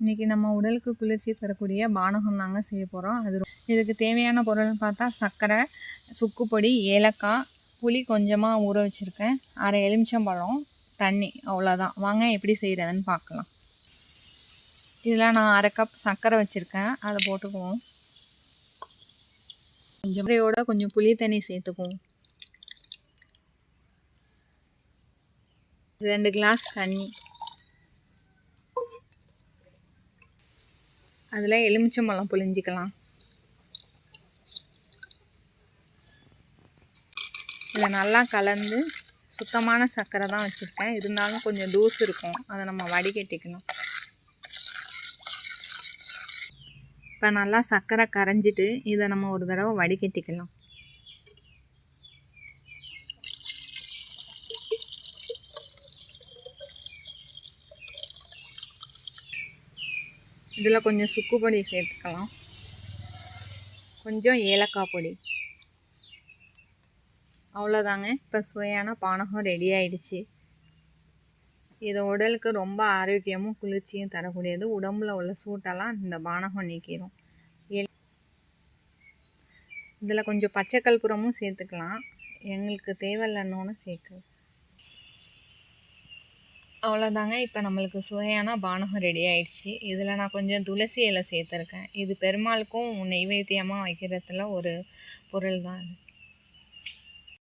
இன்றைக்கி நம்ம உடலுக்கு குளிர்ச்சி தரக்கூடிய பானகம் தாங்க செய்ய போகிறோம் அது இதுக்கு தேவையான பொருள்னு பார்த்தா சர்க்கரை சுக்குப்பொடி ஏலக்காய் புளி கொஞ்சமாக ஊற வச்சுருக்கேன். அரை எலுமிச்சம்பழம் தண்ணி அவ்வளோதான் வாங்க எப்படி செய்கிறதுன்னு பார்க்கலாம். இதில் நான் அரை கப் சர்க்கரை வச்சுருக்கேன். அதை போட்டுக்குவோம். கொஞ்சம் முறையோட கொஞ்சம் புளி தண்ணி சேர்த்துக்குவோம். ரெண்டு கிளாஸ் தண்ணி. அதில் எலுமிச்சம்பழம் புழிஞ்சிக்கலாம். இதை நல்லா கலந்து சுத்தமான சர்க்கரை தான் வச்சுருக்கேன். இருந்தாலும் கொஞ்சம் தூசு இருக்கும். அதை நம்ம வடிகட்டிக்கணும். இப்போ நல்லா சர்க்கரை கரைஞ்சிட்டு இதை நம்ம ஒரு தடவை வடிகட்டிக்கலாம். இதில் கொஞ்சம் சுக்கு பொடி சேர்த்துக்கலாம். கொஞ்சம் ஏலக்காய் பொடி. அவ்வளோதாங்க. இப்போ சுவையான பானகம் ரெடி ஆயிடுச்சு. இது உடலுக்கு ரொம்ப ஆரோக்கியமும் குளிர்ச்சியும் தரக்கூடியது. உடம்புல உள்ள சூட்டெல்லாம் இந்த பானகம் நீக்கிடும் இதில் கொஞ்சம் பச்சை கற்பூரமும் சேர்த்துக்கலாம். எங்களுக்கு தேவையில்லைன்னு சேர்க்கு அவ்வளோதாங்க இப்போ நம்மளுக்கு சுவையான பானகம் ரெடி ஆயிடுச்சு. இதில் நான் கொஞ்சம் துளசி இலை சேர்த்துருக்கேன். இது பெருமாளுக்கும் நெய்வேத்தியமாக வைக்கிறதுல ஒரு பொருள் தான் இது